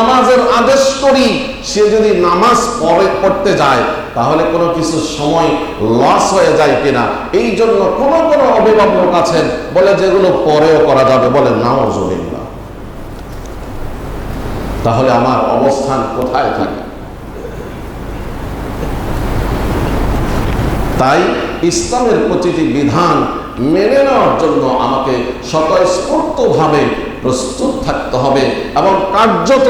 নামাজের আদেশ করি, সে যদি নামাজ পরে পড়তে যায়, তাহলে কোনো কিছু সময় লস হয়ে যায় কিনা? এই জন্য কোনো কোনো অভিভাবক আছেন, বলে যেগুলো পরেও করা যাবে বলে নাও জমিল্লা তাহলে আমার অবস্থান কোথায় থাকে? তাই ইসলামের প্রতিটি বিধান মেনে নেওয়ার জন্য আমাকে স্বতঃস্ফূর্তভাবে প্রস্তুত থাকতে হবে এবং কার্যত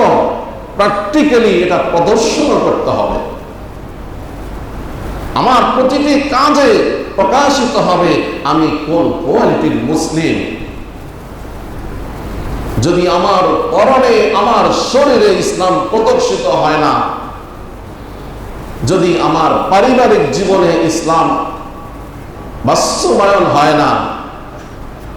প্র্যাকটিক্যালি এটা প্রদর্শন করতে হবে। আমার প্রতিটি কাজে প্রকাশিত হবে, আমি কোন কোয়ালিটির মুসলিম? যদি আমার পরনে, আমার শরীরে ইসলাম প্রদর্শিত হয় না, যদি আমার পারিবারিক জীবনে ইসলাম বাস্তবায়ন হয় না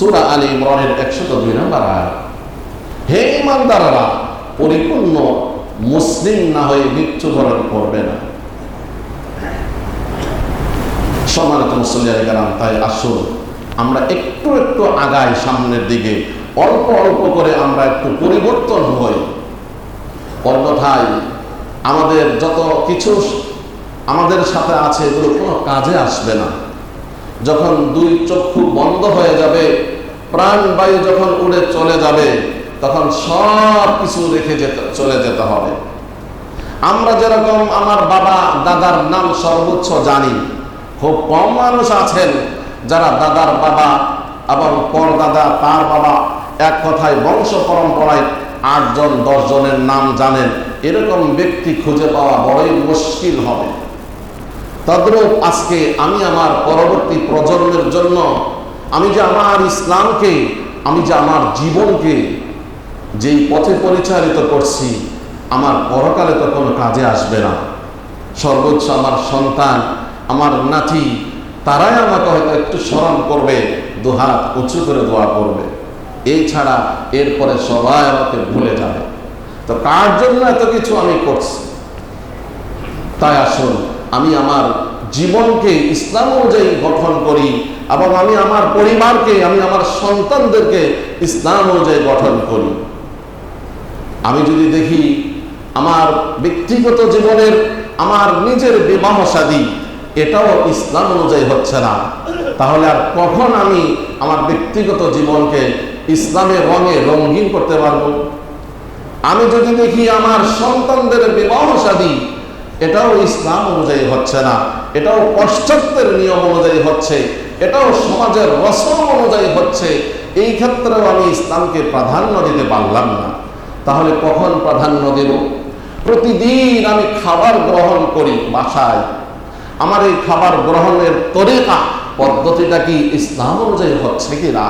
সুরা আলী ইমরানের একশত দুই নম্বর আয়াত। হে ইমানদাররা পরিপূর্ণ মুসলিম না হয়ে মৃত্যুবরণ করবে না। সম্মানিত মুসলিয়ান কালাম তাই আসুন, আমরা একটু একটু আগাই সামনের দিকে। অল্প অল্প করে আমরা একটু পরিবর্তন হই। অন্যথায় আমাদের যত কিছু আমাদের সাথে আছে, এগুলো কোনো কাজে আসবে না। যখন দুই চক্ষু বন্ধ হয়ে যাবে প্রাণবায়ু যখন উড়ে চলে যাবে, তখন সব কিছু রেখে যেতে, চলে যেতে হবে। আমরা যেরকম আমার বাবা, দাদার নাম সর্বোচ্চ জানি। খুব কম মানুষ আছেন যারা দাদার বাবা এবং পরদাদা, তার বাবা এক কথায় বংশ পরম্পরায় আটজন দশ জনের নাম জানেন। এরকম ব্যক্তি খুঁজে পাওয়া বড়ই মুশকিল হবে। তদ্রূপ আজকে আমি আমার পরবর্তী প্রজন্মের জন্য আমি যে আমার ইসলামকে, আমি যে আমার জীবনকে যেই পথে পরিচালিত করছি, আমার পরকালে তো কোনো কাজে আসবে না। সর্বোচ্চ আমার সন্তান, আমার নাতি, তারাই আমাকে হয়তো একটু স্মরণ করবে, দুহাত উঁচু করে দোয়া করবে। এই ছাড়া এরপরে সবাই আমাকে ভুলে যাবে। তো কার জন্য এত কিছু আমি করছি? তাই আসুন, আমি আমার জীবনকে ইসলাম অনুযায়ী গঠন করি এবং আমি আমার পরিবারকে, আমি আমার সন্তানদেরকে ইসলাম অনুযায়ী গঠন করি। আমি যদি দেখি আমার ব্যক্তিগত জীবনের আমার নিজের বিবাহ সাদী এটাও ইসলাম অনুযায়ী হচ্ছে না। তাহলে আর কখন আমি আমার ব্যক্তিগত জীবনকে ইসলামের রঙে রঙিন করতে পারব? আমি যদি দেখি আমার সন্তানদের বিবাহ সাদী এটাও ইসলাম অনুযায়ী হচ্ছে না। এটাও পাশ্চাত্যের নিয়ম অনুযায়ী হচ্ছে। এটাও সমাজের রসম অনুযায়ী হচ্ছে, এই ক্ষেত্রেও আমি ইসলামকে প্রাধান্য দিতে পারলাম না। তাহলে কখন প্রাধান্য দেব? প্রতিদিন আমি খাবার গ্রহণ করি বাসায়। আমার এই খাবার গ্রহণের তরিকা, পদ্ধতিটা কি ইসলাম অনুযায়ী হচ্ছে কি না?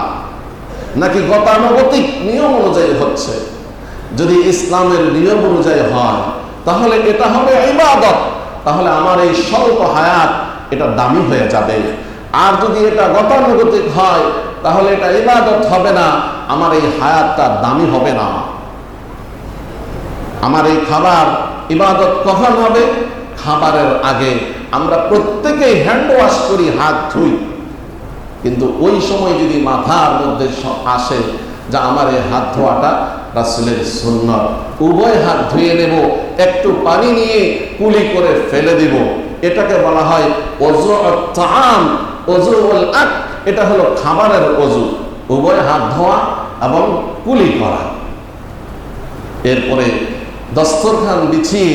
নাকি গতানুগতিক নিয়ম অনুযায়ী হচ্ছে? যদি ইসলামের নিয়ম অনুযায়ী হয়, তাহলে এটা হবে ইবাদত। তাহলে আমার এই স্বল্প হায়াত, এটা দামি হয়ে যাবে। আর যদি এটা গতানুগতিক হয়, তাহলে এটা ইবাদত হবে না, আমার এই হায়াতটা দামি হবে না। আমার এই খাবার ইবাদত কখন হবে? খাবারের আগে। আমরা প্রত্যেকেই হ্যান্ড ওয়াশ করি, হাত ধুই। কিন্তু ওই সময় যদি মাথার মধ্যে আসে যে আমার এই হাত ধোয়াটা রাসুলের সুন্নত, উভয় হাত ধুয়ে নেব, একটু পানি নিয়ে কুলি করে ফেলে দিব। এটাকে বলা হয় অজু অজু আক এটা হলো খাবারের অজু উভয় হাত ধোয়া এবং কুলি করা। এরপরে দস্তরখান বিছিয়ে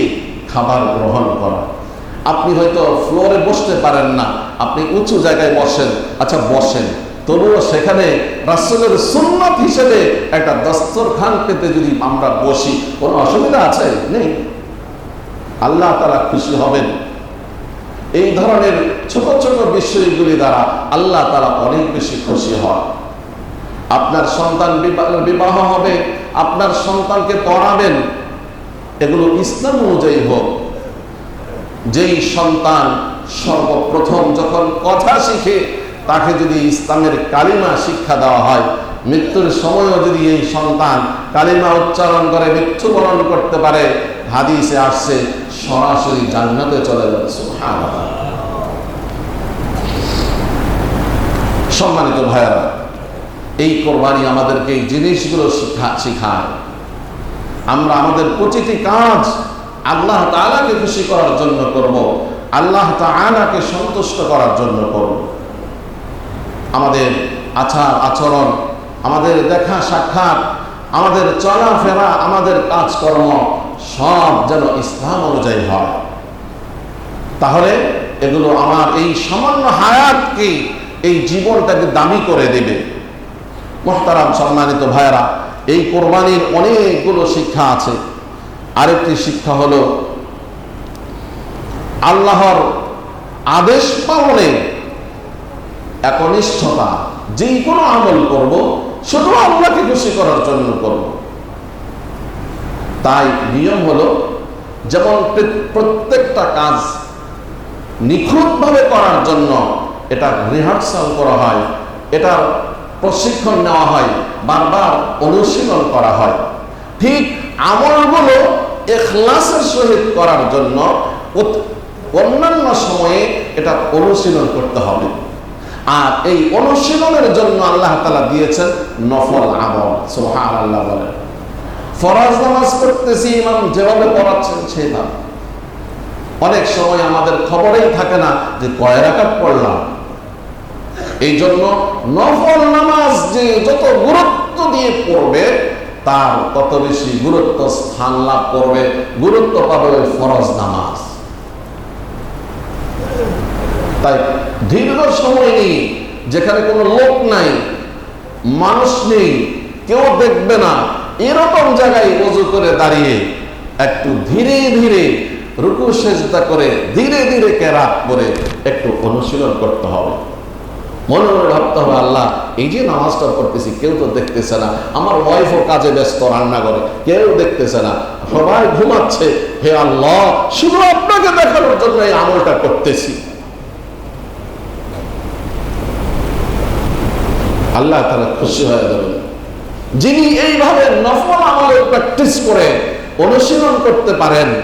খাবার গ্রহণ করা। আপনি হয়তো ফ্লোরে বসতে পারেন না, আপনি উঁচু জায়গায় বসেন আচ্ছা বসেন। তবুও সেখানে রাসুলের সুন্নত হিসেবে একটা দস্তরখান পেতে যদি আমরা বসি, কোনো অসুবিধা আছে? নেই। আল্লাহ তারা খুশি হবেন। এই ধরনের ছোট ছোট বিষয়গুলি দ্বারা আল্লাহ তারা অনেক বেশি খুশি হয় আপনার সন্তান বিবাহ হবে, আপনার সন্তানকে পড়াবেন, এগুলো ইসলাম অনুযায়ী হোক। যেই সন্তান সর্বপ্রথম যখন কথা শিখে, তাকে যদি ইসলামের কালিমা শিক্ষা দেওয়া হয়, মৃত্যুর সময়ও যদি এই সন্তান কালিমা উচ্চারণ করে, মৃত্যুবরণ করতে পারে, হাদিসে আসছে সরাসরি জান্নাতে চলে সুবহানাল্লাহ। সম্মানিত ভাইয়ারা, এই কোরবানি আমাদেরকে এই জিনিসগুলো শিক্ষা শিখায় আমরা আমাদের প্রতিটি কাজ আল্লাহ তাআলাকে খুশি করার জন্য করব, আল্লাহ তাআলাকে সন্তুষ্ট করার জন্য করব আমাদের আচার, আচরণ, আমাদের দেখা সাক্ষাৎ, আমাদের চলাফেরা, আমাদের কাজকর্ম সব যেন ইসলাম অনুযায়ী হয়। তাহলে এগুলো আমার এই সামান্য হায়াতকে এই জীবনটাকে দামি করে দেবে। মোহতারাম সম্মানিত ভাইয়েরা, এই কোরবানির অনেকগুলো শিক্ষা আছে। আরেকটি শিক্ষা হলো, আল্লাহর আদেশ পালনে একনিষ্ঠতা। যেই কোনো আমল করব শুধু আল্লাহকে খুশি করার জন্য করব। তাই নিয়ম হলো যেমন প্রত্যেকটা কাজ নিখুঁতভাবে করার জন্য এটা রিহার্সাল করা হয়, এটার প্রশিক্ষণ নেওয়া হয়, বারবার অনুশীলন করা হয়। ঠিক আমলগুলো এখলাসের সহিত করার জন্য অন্যান্য সময়ে এটা অনুশীলন করতে হবে। আর এই অনুশীলনের জন্য আল্লাহ তালা দিয়েছেন নফল আমল সোহান আল্লাহ বলেন। ফরাজ নামাজ পড়তেছি, ইমাম যেভাবে পড়াচ্ছেন সেভাবে। অনেক সময় আমাদের খবরেই থাকে না যে কয় রাকাত পড়লাম। এই জন্য নফল নামাজ যে যত গুরুত্ব দিয়ে পড়বে, তার তত বেশি গুরুত্ব স্থান লাভ করবে। গুরুত্ব পাবে ফরজ নামাজ। তাই দীর্ঘ সময় নেই, যেখানে কোনো লোক নাই, মানুষ নেই, কেউ দেখবে না এরকম জায়গায় অজু করে দাঁড়িয়ে একটু ধীরে ধীরে রুকু সেজদা করে ধীরে ধীরে কেরাত করে একটু অনুশীলন করতে হবে। মনে মনে ভাবতে হবে, আল্লাহ, এই যে নামাজটা পড়তেছি, কেউ তো দেখতেছে না। আমার ওয়াইফও কাজে ব্যস্ত, রান্না করে, কেউ দেখতেছে না। সবাই ঘুমাচ্ছে। হে আল্লাহ, শুধু আপনাকে দেখানোর জন্য এই আমলটা করতেছি। আল্লাহ তারা খুশি হয়ে যাবেন। যিনি এইভাবে নফল আমলের প্র্যাকটিস করে অনুশীলন করতে পারেন,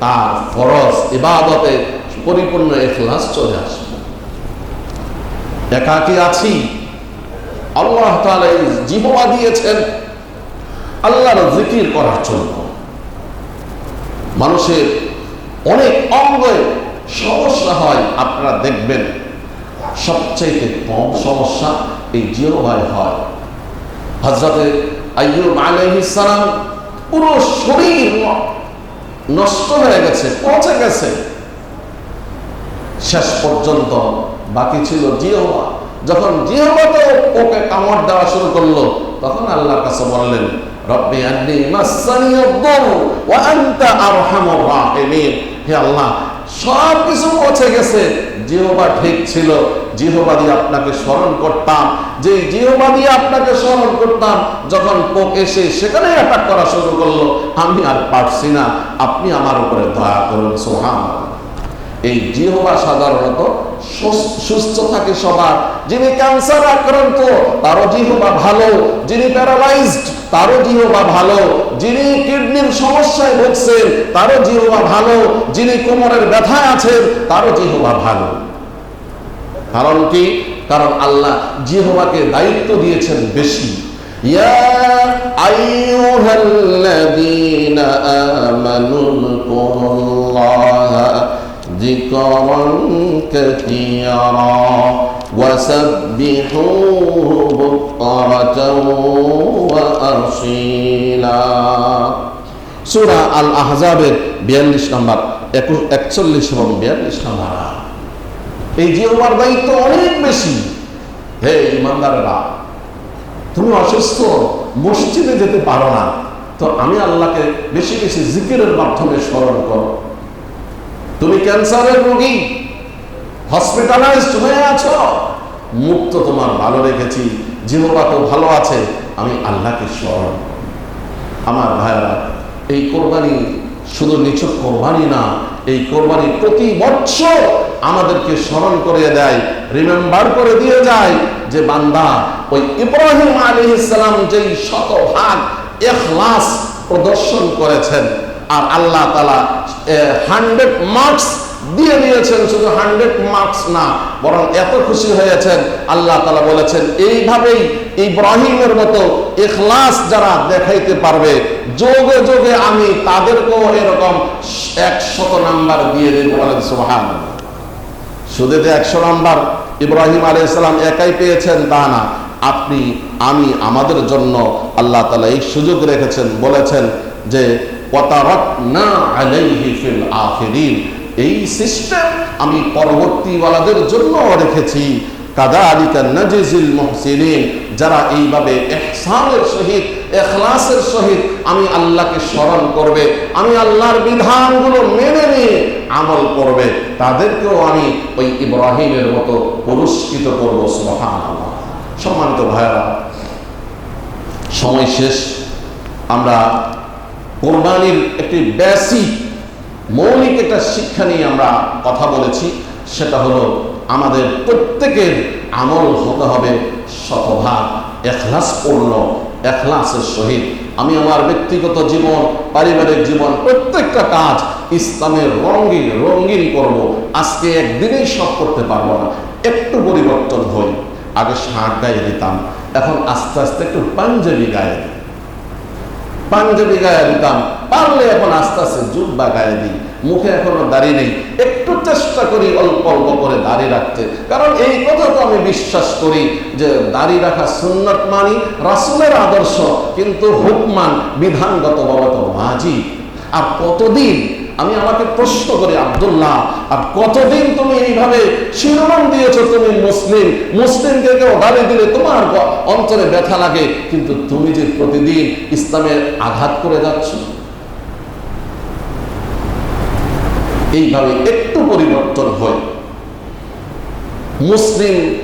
তার ফরজ ইবাদতে পরিপূর্ণ এখলাস চলে আসবে। একাকি আছি। আল্লাহ তাআলা জিহবা দিয়েছেন। আল্লাহর জিকির করার জন্য। মানুষের অনেক অঙ্গে সমস্যা হয়, আপনারা দেখবেন। সবচাইতে কম সমস্যা এই জিহবায় হয়। হজরতে আইয়ুব আলাইহিস পুরো শরীর নষ্ট হয়ে গেছে, পচে গেছে। শেষ পর্যন্ত বাকি ছিল জিহবা। যখন জিহবাতে ওকে কামড় দেওয়া শুরু করল, তখন আল্লাহর কাছে বললেন, রব্বি আন্নি মাসানিয়াদ-দুর ওয়া আনতা আরহামুর রাহিমিন। হে আল্লাহ সব কিছু পচে গেছে, জিহবা ঠিক ছিল জিহবা দিয়ে আপনাকে স্মরণ করতাম। যে জিহবা দিয়ে আপনাকে স্মরণ করতাম, যখন পোক এসে সেখানে অ্যাটাক করা শুরু করল, আমি আর পারছি না। আপনি আমার উপরে দয়া করুন সোহান এই জিহবা সাধারণত সুস্থ থাকে সবার। যিনি ক্যান্সার আক্রান্ত, তারও জিহবা ভালো। যিনি প্যারালাইজড তারও জিহবা ভালো। যিনি কিডনির সমস্যায় ভুগছেন, তারও জিহবা ভালো। যিনি কোমরের ব্যথায় আছেন, তারও জিহবা ভালো। কারণ কি কারণ আল্লাহ জিহবাকে দায়িত্ব দিয়েছেন বেশি। সুরা আল আহজাবের বিয়াল্লিশ নম্বর একচল্লিশ এবং বিয়াল্লিশ নম্বর এই জিহবার দায়িত্ব অনেক বেশি। হে ইমানদারেরা, তুমি অসুস্থ, মসজিদে যেতে পারো না। তো আমি আল্লাহকে বেশি বেশি জিকিরের মাধ্যমে স্মরণ করো। তুমি ক্যান্সারের রোগী, হসপিটালাইজড হয়ে আছো মুখ তো তোমার ভালো রেখেছি, জিহবা তো ভালো আছে, আমি আল্লাহকে স্মরণ আমার ভাইরা এই কোরবানি শুধু নিছক কোরবানি না এই কোরবানি প্রতি বছর আমাদেরকে স্মরণ করে দেয় রিমেম্বার করে দিয়ে যায় যে বান্দা, ওই ইব্রাহিম আলী ইসলাম যেই শতভাগ এখলাস প্রদর্শন করেছেন, আর আল্লাহ তালা হান্ড্রেড মার্কস দিয়ে দিয়েছেন শুধু হান্ড্রেড মার্কস না, বরং এত খুশি হয়েছেন, আল্লাহ তালা বলেছেন, এইভাবেই ইব্রাহিমের মতো এখলাস যারা দেখাইতে পারবে, যোগে যোগে আমি তাদেরকেও এরকম একশত নাম্বার দিয়ে দেব বলেন সুহান শুধু যে একশো নাম্বার, ইব্রাহিম আলাইসালাম একাই পেয়েছেন তা না, আপনি, আমি, আমাদের জন্য আল্লাহ তালা এই সুযোগ রেখেছেন, বলেছেন যে আলাইহি ফিল আখিরিন। এই সিস্টেম আমি পরবর্তীওয়ালাদের জন্য রেখেছি। কাদালিকা নাজিজিল মুহসিনিন, যারা এইভাবে ইহসানের সহিত, ইখলাসের সহিত আমি আল্লাহকে স্মরণ করবে, আমি আল্লাহর বিধানগুলো মেনে নিয়ে আমল করবে, তাদেরকেও আমি ওই ইব্রাহিমের মতো পুরস্কৃত করব, সুবহানাল্লাহ। সম্মানিত ভাইরা সময় শেষ। আমরা কোরবানির একটি বেসিক মৌলিক একটা শিক্ষা নিয়ে আমরা কথা বলেছি, সেটা হলো আমাদের প্রত্যেকের আমল হতে হবে শতভাগ এখলাসপূর্ণ, এখলাসের সহিত। আমি আমার ব্যক্তিগত জীবন, পারিবারিক জীবন, প্রত্যেকটা কাজ ইসলামের রঙিন রঙিন করব। আজকে একদিনেই সব করতে পারব না। একটু পরিবর্তন হই। আগে শার্ট গায়ে দিতাম, এখন আস্তে আস্তে একটু পাঞ্জাবি গায়ে পাঞ্জাবি গায়ে দিতাম পারলে এখন আস্তে আস্তে জুব্বা গায়ে দিই। মুখে এখনও দাড়ি নেই। একটু চেষ্টা করি অল্প অল্প করে দাড়ি রাখতে। কারণ এই কথা তো আমি বিশ্বাস করি যে দাড়ি রাখা সুন্নত মানি রাসুলের আদর্শ, কিন্তু হুকমান বিধানগত ভাবে তো মাজি আর কতদিন? আমি আমাকে প্রশ্ন করি, আব্দুল্লাহ, আর কতদিন তুমি এইভাবে শিরোনাম দিয়েছ তুমি মুসলিম? মুসলিমকে কেউ গালি দিলে তোমার অন্তরে ব্যথা লাগে, কিন্তু তুমি যে প্রতিদিন ইসলামের আঘাত করে যাচ্ছ এইভাবে একটু পরিবর্তন হয়। মুসলিম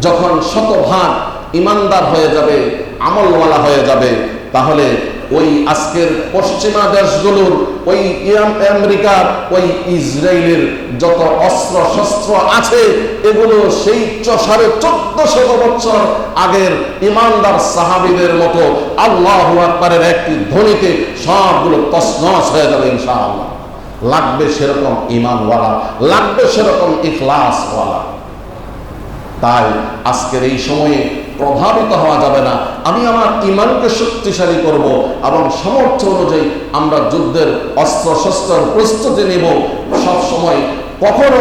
যখন শতভাগ ইমানদার হয়ে যাবে, আমলওয়ালা হয়ে যাবে, তাহলে ওই আজকের পশ্চিমা দেশগুলোর, ওই আমেরিকার, ওই ইসরায়েলের যত অস্ত্র শস্ত্র আছে, এগুলো সেই চ- সাড়ে চোদ্দশো বছর আগের ইমানদার সাহাবিদের মতো আল্লাহ আকবরের একটি ধ্বনিতে সবগুলো তসনস হয়ে যাবে ইনশাআল্লাহ। লাগবে সেরকম ইমানওয়ালা, লাগবে সেরকম ইখলাসওয়ালা। তাই আজকের এই সময়ে প্রভাবিত হওয়া যাবে না। আমি আমার ইমানকে শক্তিশালী করব এবং সামর্থ্য অনুযায়ী আমরা যুদ্ধের অস্ত্র শস্ত্রের প্রস্তুতি নেব। সব সময় কখনো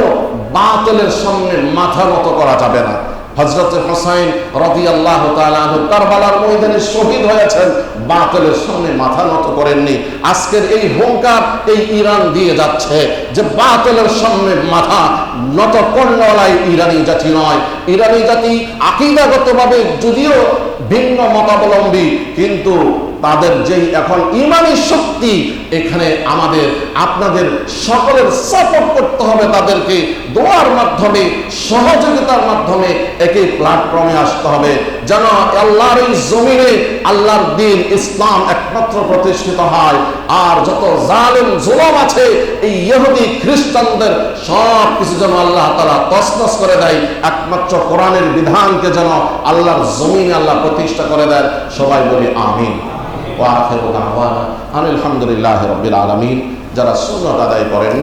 বাতিলের সামনে মাথা মতো করা যাবে না। হজরত হোসাইন রবি আল্লাহ কারবালার ময়দানে শহীদ হয়েছেন। বাতিলের সামনে মাথা নত করেননি। আজকের এই হুঙ্কার এই ইরান দিয়ে যাচ্ছে যে বাতিলের সামনে মাথা নত করলাই ইরানি জাতি নয়। ইরানি জাতি আকিদাগতভাবে যদিও ভিন্ন মতাবলম্বী, কিন্তু তাদের যেই এখন ইমানি শক্তি, এখানে আমাদের, আপনাদের সকলের সাপোর্ট করতে হবে তাদেরকে। দোয়ার মাধ্যমে, সহযোগিতার মাধ্যমে একই প্ল্যাটফর্মে আসতে হবে। যেন আল্লাহর এই জমিনে আল্লাহর দিন ইসলাম একমাত্র প্রতিষ্ঠিত হয়। আর যত জালেম, জুলম আছে, এই ইহুদি, খ্রিস্টানদের সব কিছু যেন আল্লাহ তারা তসনস করে দেয়। একমাত্র কোরআনের বিধানকে যেন আল্লাহর জমিনে আল্লাহ প্রতিষ্ঠা করে দেয় সবাই বলি আমিন। ওয়াখিরু আনিল হামদুলিল্লাহি রাব্বিল আলামিন। যারা সুন্নত আদায় করেন